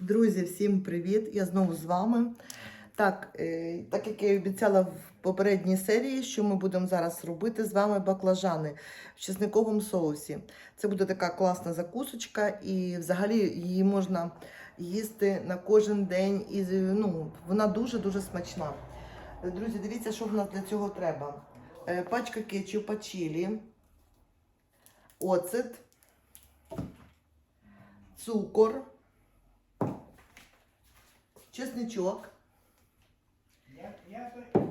Друзі, всім привіт! Я знову з вами. Так, е, так як я і обіцяла в попередній серії, що ми будемо зараз робити з вами баклажани в чесниковому соусі. Це буде така класна закусочка, і взагалі її можна їсти на кожен день. І ну, вона дуже-дуже смачна. Друзі, дивіться, що в нас для цього треба. Е, Пачка кетчупа чилі, оцет, цукор чесничок.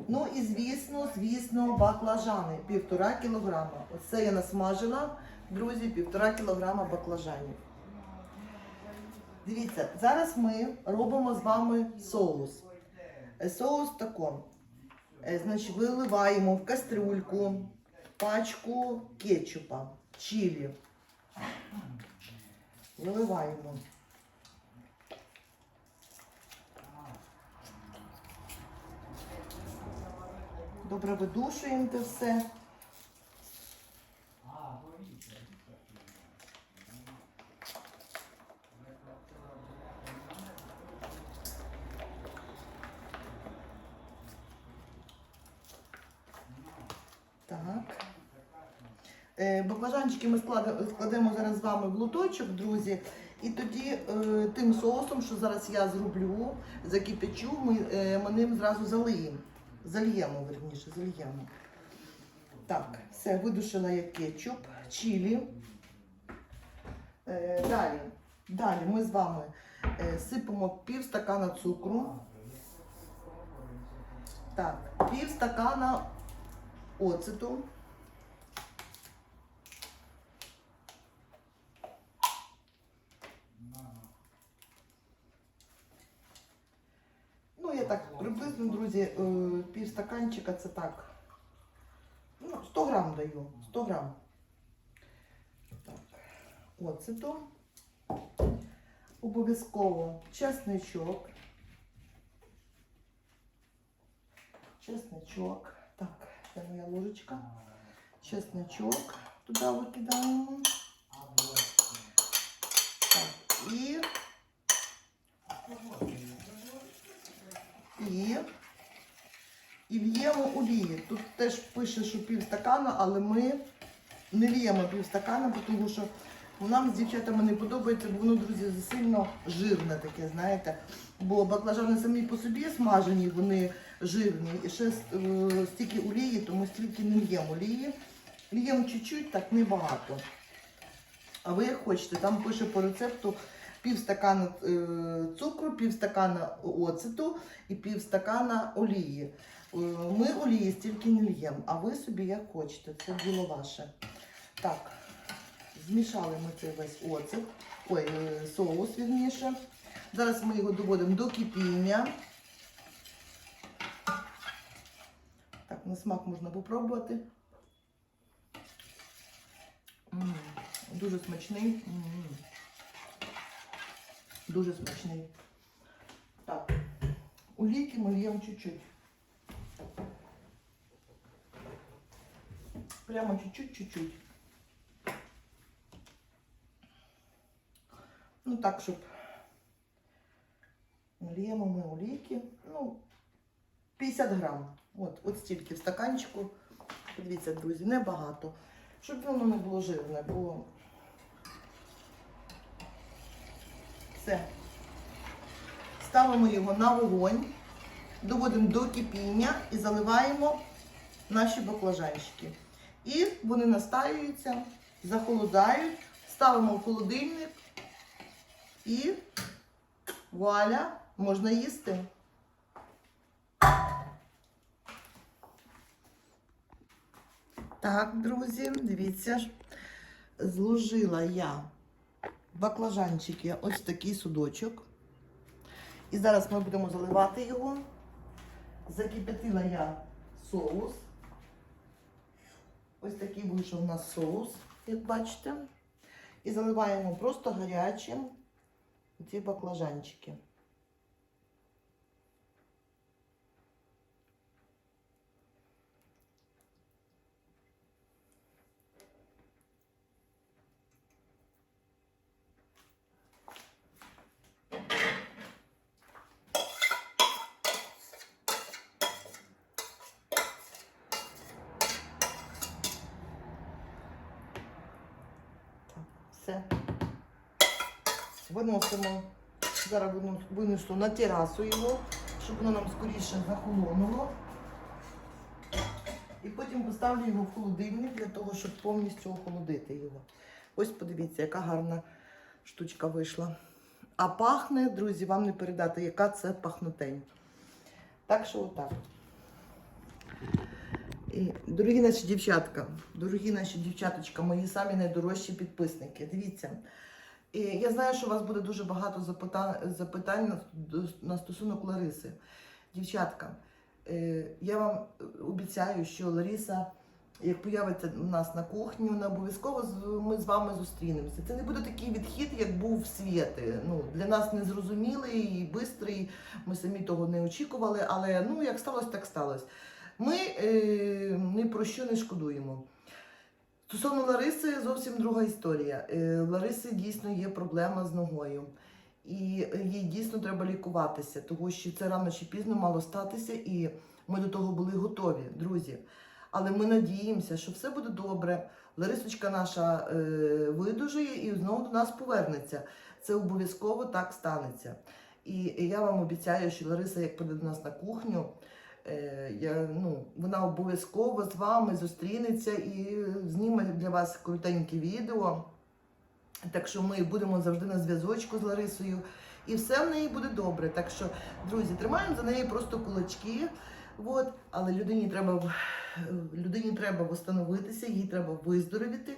Ну і звісно, звісно, баклажани. Півтора кілограма. Оце я насмажила, друзі, півтора кілограма баклажанів. Дивіться, зараз ми робимо з вами соус. Е, Соус тако. Е, Значить, виливаємо в кастрюльку пачку кетчупа, чилі. Виливаємо. Добре видушуємо це все. Е, Баклажанчики ми складемо, зараз з вами в лоточок, друзі. І тоді е, тим соусом, що зараз я зроблю, закипячу, ми, е, ми ним зразу залиємо. Зальємо, верніше, зальємо. Так, все, видушила я кетчуп, чилі. Е, далі, далі ми з вами е, сипемо пів стакана цукру. Так, пів стакана оцету. друзі, е, пів стаканчика це так. Ну, 100 грам даю. 100 грам. Так. Оцету. Обов'язково чесничок. Чесничок. Так, це моя ложечка. Чесничок туди викидаємо. Так, і і, і л'ємо олії. Тут теж пише, що пів стакана, але ми не л'ємо пів стакана, тому що нам з дівчатами не подобається, бо воно, друзі, сильно жирне таке, знаєте. Бо баклажани самі по собі смажені, вони жирні. І ще е, стільки олії, тому стільки не л'ємо олії. Л'ємо чуть-чуть, так небагато. А ви як хочете, там пише по рецепту пів стакана е, цукру, пів стакана оцету і пів стакана олії. Е, Ми олії стільки не л'ємо, а ви собі як хочете, це діло ваше. Так, змішали ми цей весь оцет, ой, е, соус вірніше. Зараз ми його доводимо до кипіння. Так, на смак можна попробувати. М, Дуже смачний. М. Дуже смачний. Так, олійки ми л'ємо чуть-чуть. Прямо чуть-чуть, чуть-чуть. Ну так, щоб л'ємо ми олійки. Ну, 50 грам. От, от стільки в стаканчику. Подивіться, друзі, небагато. Щоб воно не було жирне, бо все. Ставимо його на вогонь, доводимо до кипіння і заливаємо наші баклажанчики. І вони настаюються, захолодають, ставимо в холодильник і вуаля, можна їсти. Так, друзі, дивіться зложила я баклажанчики ось такий судочок. І зараз ми будемо заливати його. Закипятила я соус. Ось такий вийшов у нас соус, як бачите. І заливаємо просто гарячим ці баклажанчики. Виносимо. Зараз винесу на терасу його, щоб воно нам скоріше захолонуло. І потім поставлю його в холодильник для того, щоб повністю охолодити його. Ось подивіться, яка гарна штучка вийшла. А пахне, друзі, вам не передати, яка це пахнутень. Так що отак. Дорогі наші дівчатка, дорогі наші дівчаточка, мої самі найдорожчі підписники. Дивіться. І я знаю, що у вас буде дуже багато запитань, на, стосунок Лариси. Дівчатка, е, я вам обіцяю, що Лариса, як появиться у нас на кухні, вона обов'язково ми з вами зустрінемося. Це не буде такий відхід, як був світи. Ну, для нас незрозумілий і бистрий. Ми самі того не очікували, але ну, як сталося, так сталося. Ми е, ні про що не шкодуємо. Стосовно Лариси зовсім друга історія. Е, Лариси дійсно є проблема з ногою. І їй дійсно треба лікуватися, тому що це рано чи пізно мало статися, і ми до того були готові, друзі. Але ми надіємося, що все буде добре. Ларисочка наша е, видужує і знову до нас повернеться. Це обов'язково так станеться. І я вам обіцяю, що Лариса, як прийде до нас на кухню, Е, я, ну, вона обов'язково з вами зустрінеться і зніме для вас крутеньке відео. Так що ми будемо завжди на зв'язочку з Ларисою. І все в неї буде добре. Так що, друзі, тримаємо за неї просто кулачки. От, але людині треба, людині треба встановитися, їй треба виздоровіти.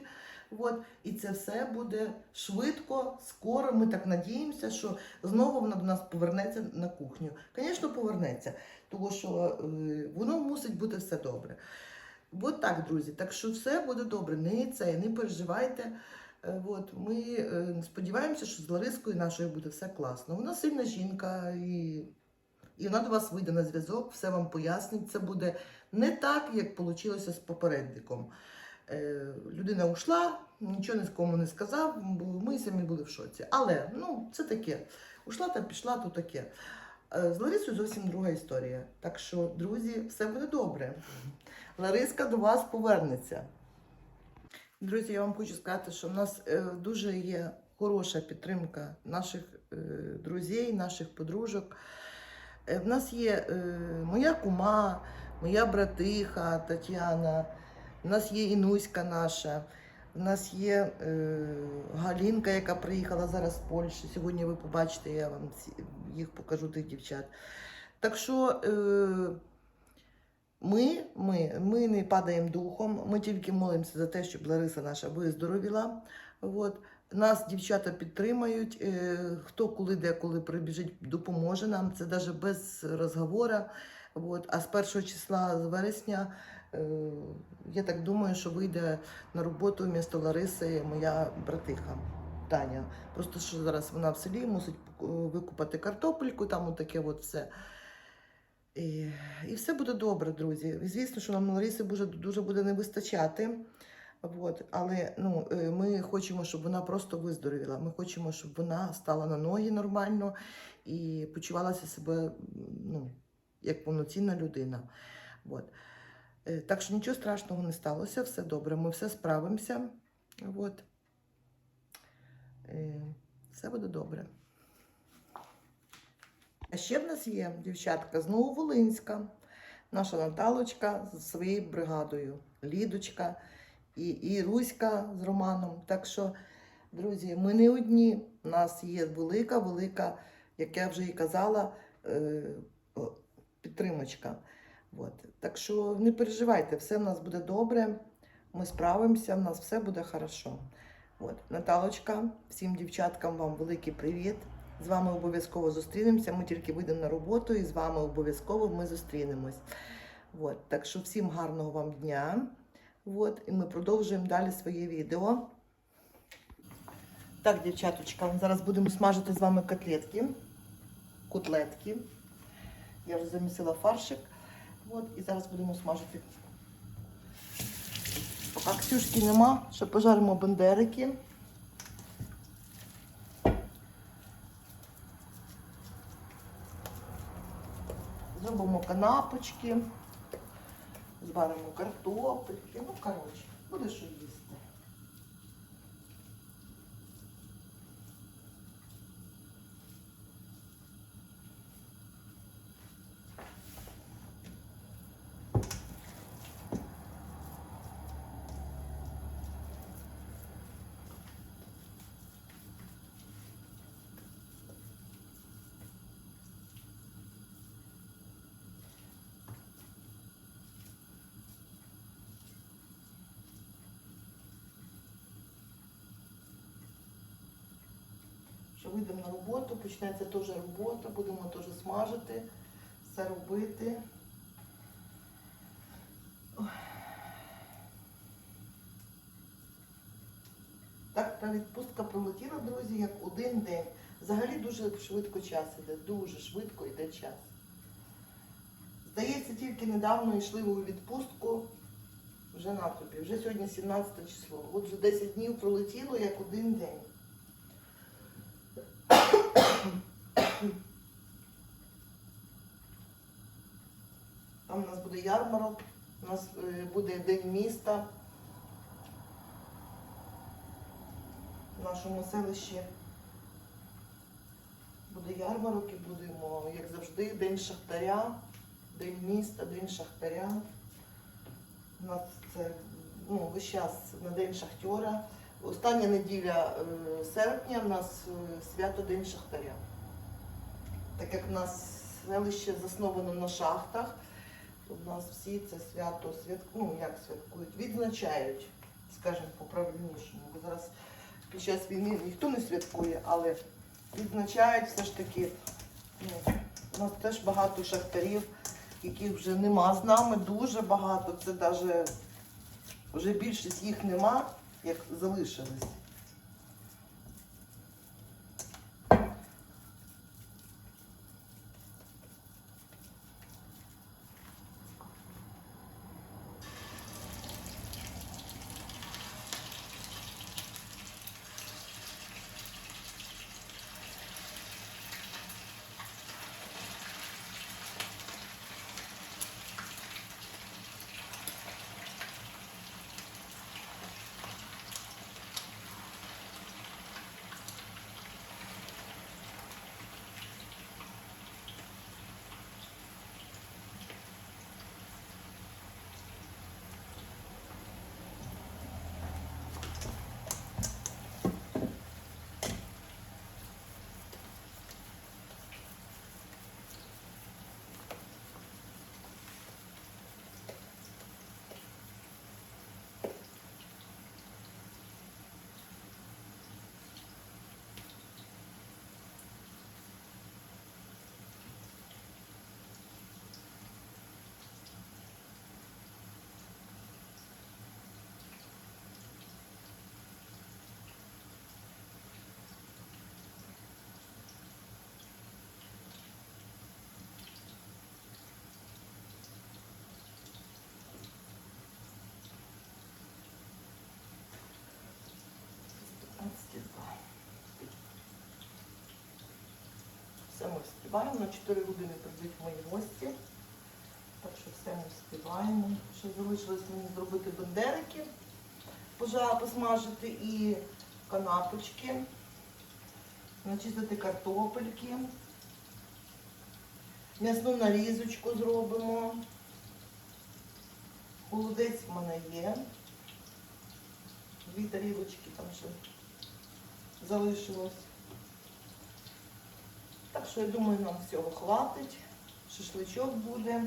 От, і це все буде швидко, скоро. Ми так надіємося, що знову вона до нас повернеться на кухню. Звісно, повернеться, тому що е, воно мусить бути все добре. От так, друзі. Так що все буде добре. Не це, не переживайте. Е, От, ми е, сподіваємося, що з Ларискою нашою буде все класно. Вона сильна жінка і, і вона до вас вийде на зв'язок, все вам пояснить. Це буде не так, як вийшло з попередником. Е, людина ушла, нічого нікому не сказав, ми самі були в шоці. Але ну, це таке. Ушла та пішла, то таке. Е, З Ларисою зовсім друга історія. Так що, друзі, все буде добре. Лариска до вас повернеться. Друзі, я вам хочу сказати, що в нас е, дуже є хороша підтримка наших друзів, наших подружок. В нас є моя кума, моя братиха Тетяна, в нас є Інуська наша, в нас є е, Галінка, яка приїхала зараз з Польщі. Сьогодні ви побачите, я вам їх покажу тих дівчат. Так що е, ми, ми, ми не падаємо духом, ми тільки молимося за те, щоб Лариса наша виздоровіла. От. Нас дівчата підтримають. е, Хто коли деколи прибіжить, допоможе нам. Це навіть без розговору. От. А з 1 числа з вересня я так думаю, що вийде на роботу вмісто Лариси моя братиха Таня. Просто що зараз вона в селі мусить е, викупати картопельку, там отаке от все. І, і все буде добре, друзі. Звісно, що нам Лариси дуже, дуже буде не вистачати. От. Але ну, е, ми хочемо, щоб вона просто виздоровіла. Ми хочемо, щоб вона стала на ноги нормально і почувалася себе ну, як повноцінна людина. От. Е, Так що нічого страшного не сталося, все добре, ми все справимося. От. Е, Все буде добре. А ще в нас є дівчатка з Нововолинська, наша Наталочка зі своєю бригадою, Лідочка і, і Руська з Романом. Так що, друзі, ми не одні. У нас є велика, велика, як я вже і казала, е, підтримочка. От. Так що не переживайте, все в нас буде добре. Ми справимося, в нас все буде хорошо. От, Наталочка, всім дівчаткам вам великий привіт. З вами обов'язково зустрінемося. Ми тільки вийдемо на роботу і з вами обов'язково ми зустрінемось. От, так що всім гарного вам дня. От, і ми продовжуємо далі своє відео. Так, дівчаточка, зараз будемо смажити з вами котлетки, котлетки. Я вже замісила фаршик. От, і зараз будемо смажити. Поки Ксюшки нема, ще пожаримо бендерики. Зробимо канапочки, зваримо картопельки. Ну, коротше, буде що їсти. Що вийдемо на роботу, почнеться теж робота, будемо теж смажити, все робити. Так, та відпустка пролетіла, друзі, як один день. Взагалі дуже швидко час іде, дуже швидко йде час. Здається, тільки недавно йшли у відпустку. Вже на тобі, вже сьогодні 17 число. От вже 10 днів пролетіло як один день. Там у нас буде ярмарок, у нас е, буде День міста в нашому селищі. Буде ярмарок і будемо, як завжди, День Шахтаря, День міста, День Шахтаря. У нас це ну, весь час на День Шахтера. Остання неділя е, серпня в нас е, свято День Шахтаря. Так як в нас селище засновано на шахтах, то в нас всі це свято свят... ну, як святкують, відзначають, скажімо, по-правильнішому. Бо зараз під час війни ніхто не святкує, але відзначають все ж таки. Ну, у нас теж багато шахтарів, яких вже нема з нами, дуже багато. Це навіть вже більшість їх нема, як залишились. Ми. На 4 години прийдуть мої гості. Так що все ми встигаємо. Ще залишилось мені зробити бендерики, пожа- посмажити і канапочки, начистити картопельки. М'ясну нарізочку зробимо. Холодець в мене є. Дві тарілочки там ще залишилось. Що я думаю, нам всього хватить. Шашличок буде.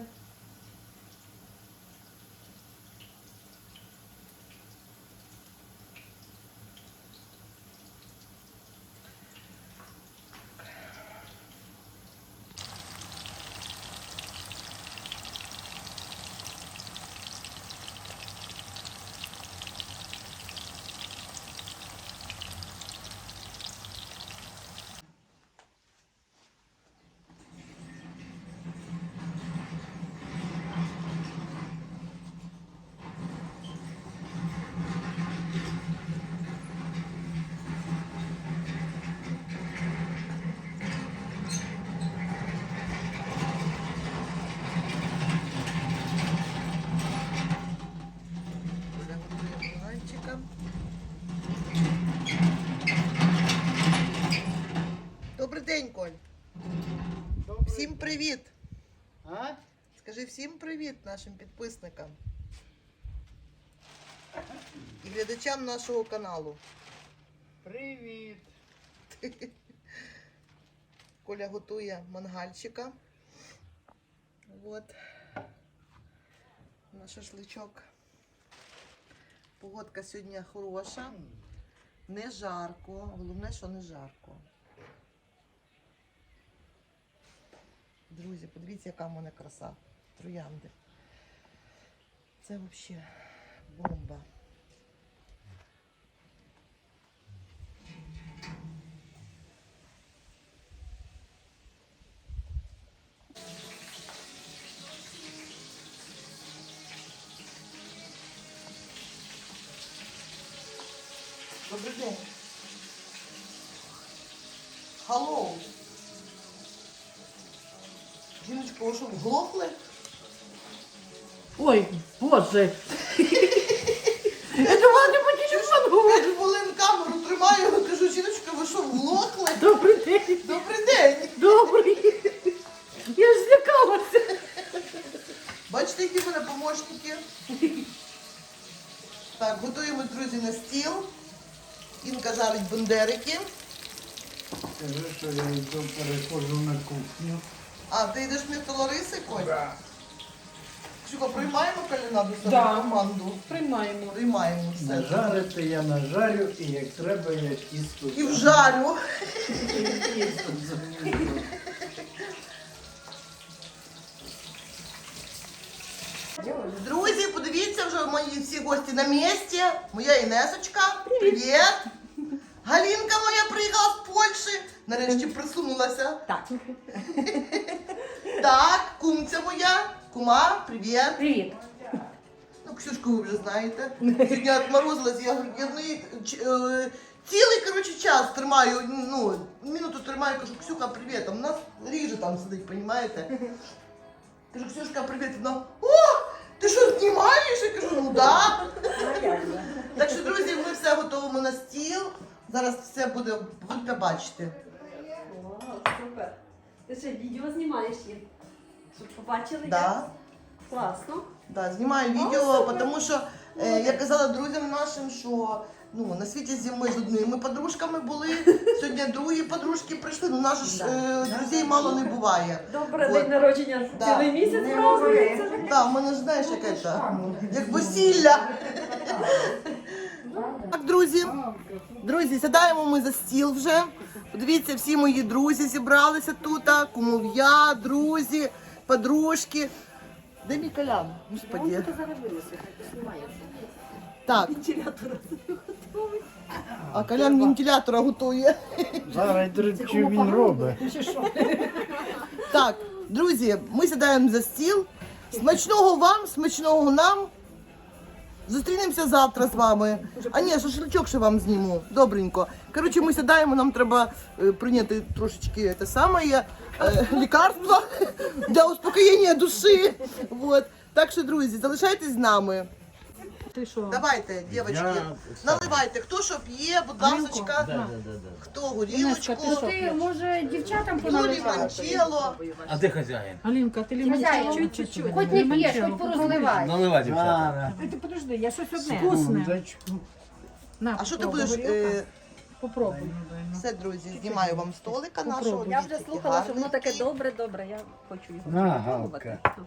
Всім привіт нашим підписникам і глядачам нашого каналу. Привіт! Коля готує мангальчика. От наш шашличок. Погодка сьогодні хороша, не жарко, головне, що не жарко. Друзі, подивіться, яка в мене краса. Троянди. Це взагалі бомба. Добрий день. Халлоу. Жіночко, ви що, вглохли? Ой, Боже. Я думала, ти по телефону говориш. П'ять камеру тримаю, кажу, жіночка, ви що, вглохли? Добрий день. Добрий день. Добрий. Я ж злякалася. Бачите, які в мене помощники? Так, готуємо, друзі, на стіл. Інка жарить бендерики. Скажи, що я йду переходжу на кухню. А, ти йдеш вмісто Лариси, Коль? Да. Ксюка, приймаємо калінаду себе Да. команду? Приймаємо. Приймаємо все. Нажарити я нажарю, і як треба, я тісто. І вжарю. Тісто. Друзі, подивіться, вже мої всі гості на місці. Моя Інесочка. Привіт. Галінка моя приїхала з Польщі. Нарешті присунулася. Так. Так, кумця моя. Кума, привіт. Привіт. Ну, Ксюшку ви вже знаєте. Сьогодні отморозилась, я, я в неї ч- е, цілий коротше, час тримаю, ну, минуту тримаю, кажу, Ксюха, привіт. А в нас ріже там сидить, розумієте? Кажу, Ксюшка, привіт. Вона, о, ти що, знімаєш? Я кажу, ну да. Так що, друзі, ми все готуємо на стіл. Зараз все буде, будете бачити. Вау, супер. Ти ще відео знімаєш їм? Щоб побачили? Да. як? Класно. Да, знімаю відео, тому що е, я казала друзям нашим, що ну, на світі зими з одними подружками були, сьогодні другі подружки прийшли, ну нас же ж е, друзей мало не буває. Добре, От. день народження Да. цілий місяць празднується. Так, в мене ж знаєш, яке це, як весілля. Так, друзі, друзі, сідаємо ми за стіл вже. Подивіться, всі мої друзі зібралися тут, кумов'я, друзі, подружки. Де мій колян? Господі. Так. А колян вентилятора готує. Зараз що він робить. Так, друзі, ми сідаємо за стіл. Смачного вам, смачного нам. Зустрінемося завтра з вами. А ні, шашличок ще вам зніму. Добренько. Коротше, ми сідаємо, нам треба е, прийняти трошечки те саме е, лікарство для успокоєння душі. Вот. Так що, друзі, залишайтесь з нами. Ти що? Давайте, дівчатки, Я- наливайте. Хто що п'є, будь ласка. Да, да, да, да. Хто горілочку, Ти, може, дівчатам хто поналивати? лімончело. А де хазяїн? Алінка, ти Хазяїн, чуть-чуть. Хоч не п'єш, хоч порозливай. Наливай, дівчата. Ти подожди, я щось одне. Секундочку. На, А що ти попробуй. будеш? е, Попробуй. Все, друзі, знімаю вам столика нашого. Я вже слухала, що воно таке добре, добре. Я хочу його На, спробувати. Галка.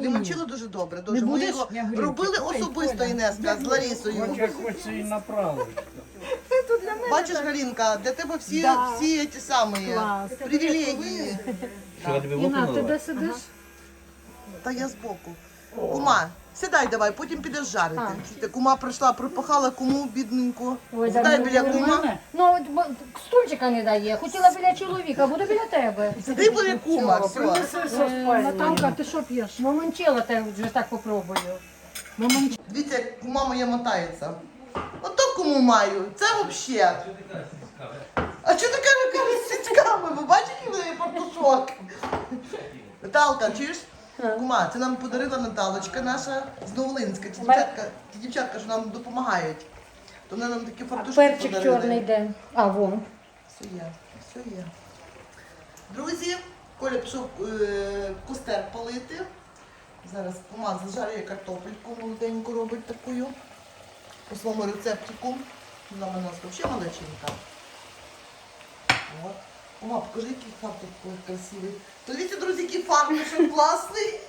Лімончелло дуже добре, дуже. Не Ми будеш? його Я говорю, робили особисто, Інеска, з Ларісою. Хоч як хоче і направити. Бачиш, Галінка, для тебе всі, Да. всі ті самі Клас. привілегії. Що я тобі водку Іна, ти де сидиш? Та я збоку. Кума, сідай давай, потім підеш жарити. А. Чуєте, Кума прийшла, пропахала куму, бідненьку. Ой, Сідай біля кума. Ну, от, бо стульчика не дає. Хотіла біля чоловіка, буду біля тебе. Сиди біля кума, все. Е, Наталка, ти що п'єш? Момончела те вже так попробую. Момент. Дивіться, як кума моя мотається. Ото кому маю, це взагалі. А що таке рука з сітками? Ви бачите, в неї портушок? Наталка, чуєш? Кума, це нам подарила Наталочка наша з Новолинська. Ті дівчатка, ті дівчатка, що нам допомагають. То вони нам такі А фартушки перчик подарили. чорний де. А, вон. Все є, все є. Друзі, Коля пішов е, кустер палити. Зараз кума зажарює картопельку, молоденьку робить таку. По своєму рецептику. Вона у нас взагалі малеченька. От. Кума, покажи, який фартук красивий. Подивіться, друзі, який фартушок класний.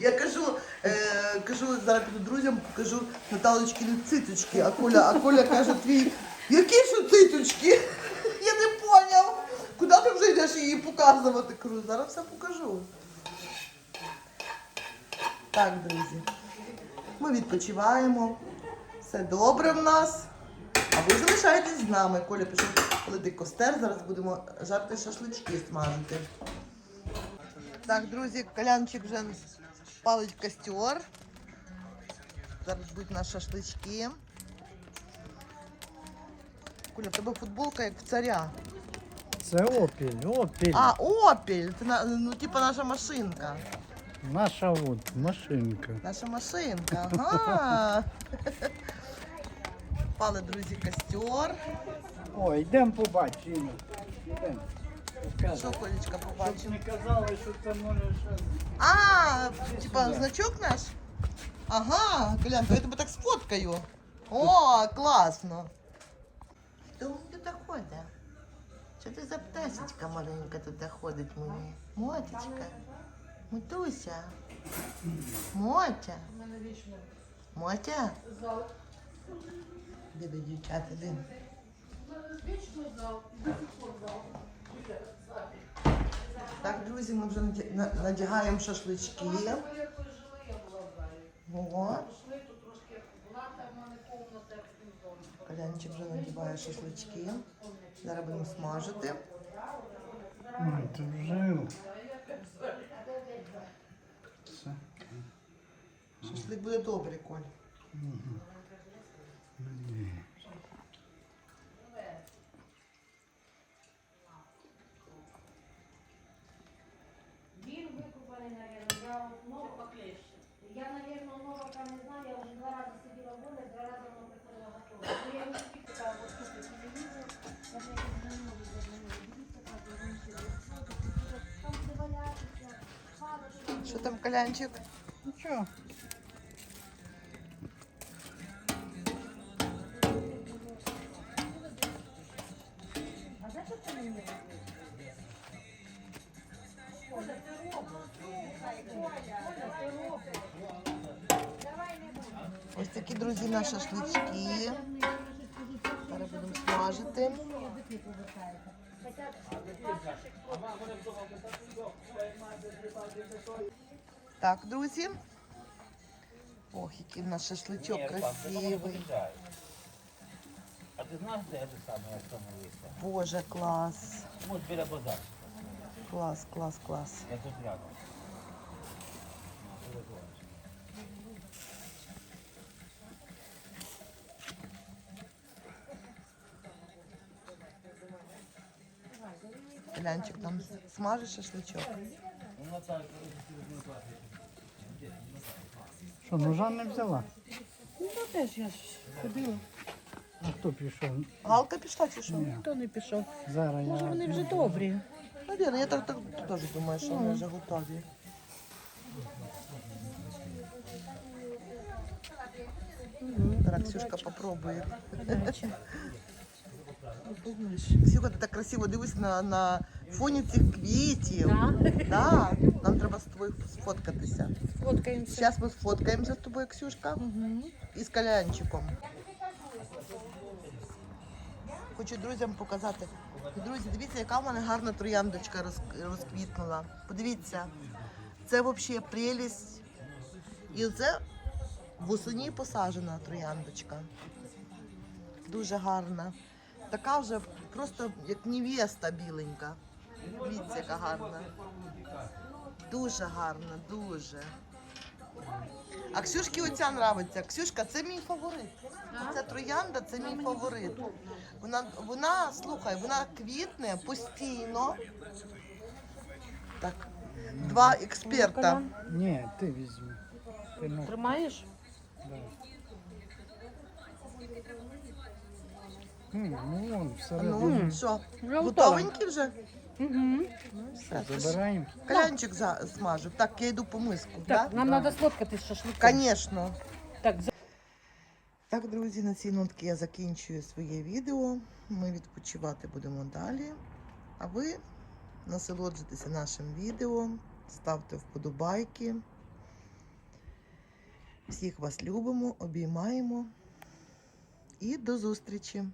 Я кажу, е, кажу, зараз піду друзям, покажу Наталочкіни циточки, а Коля, а Коля каже твій, які ж циточки? Я не поняв. Куди ти вже йдеш? її показувати, кажу, зараз все покажу. Так, друзі. Ми відпочиваємо. Все добре в нас. А ви залишайтесь з нами. Коля пішов плити костер. Зараз будемо жарти шашлички смажити. Так, друзі, колянчик вже палить костер. Зараз будуть наші шашлички. Коля, в тебе футболка як в царя. Це опіль, опіль. А, опіль! Це на- ну, типа наша машинка. Наша от машинка. Наша машинка. Ага. Пали, друзі, костер. О, йдемо побачимо. Йдемо. Що, Колечка, Щоб побачимо? не казали, що це може ще. А, типа значок наш? Ага, Колян, то я тебе так сфоткаю. О, класно. Хто тут ходить? Що ти за пташечка маленька тут ходить мені? Мотечка. Мотуся. Мотя. Мотя. Де ви, дівчата, де? Так, друзі, ми вже надягаємо шашлички. Ого. Колянчик вже надіває шашлички. Зараз будемо смажити. Ой, ти вже. Шашлик буде добрий, Коль. Він не будемо. Ось такі, друзі, наші шашлички. Зараз будемо смажити. Так, друзі. Ох, який в нас шашличок красивий. А ти знаєш, де це саме я встановився? Боже, клас. От біля базару. Клас, клас, клас. Я тут рядом. Глянчик там смажить шашличок. Ну, так, Що, ножа не взяла? Ну теж я ж ходила. А хто пішов? Галка пішла чи що? Ні. Хто не пішов? Зараз Може я. вони вже добрі. Навірно, я так, так теж думаю, що вони вже готові. Так, Ксюшка попробує. Ксюха, ти так красиво дивись на, на фоні цих квітів. Да? Нам треба з тобою сфоткатися. Фоткаємося. Зараз ми сфоткаємося з тобою, Ксюшка, і з калянчиком. Хочу друзям показати. Друзі, дивіться, яка в мене гарна трояндочка роз- розквітнула. Подивіться, це взагалі прелість. І це восені посаджена трояндочка. Дуже гарна. Така вже просто як невеста біленька. Дивіться, яка гарна. Дуже гарна, дуже. А Ксюшки оця нравиться. Ксюшка, це мій фаворит. Ця троянда це мій фаворит. Вона, вона, слухай, вона квітне постійно. Так, два експерта. Ні, ти візьми. Ти ну, Тримаєш? да. Ну вон, всередині. Ну, що, Вже готова. готовенькі вже? Угу. Все, Забираємо. Калянчик за, смажу. Так, я йду по миску. Так, да? нам треба сфоткати з шашликом. Звісно. Так, за- Так, друзі, на цій нотці я закінчую своє відео. Ми відпочивати будемо далі. А ви насолоджуйтеся нашим відео, ставте вподобайки. Всіх вас любимо, обіймаємо і до зустрічі!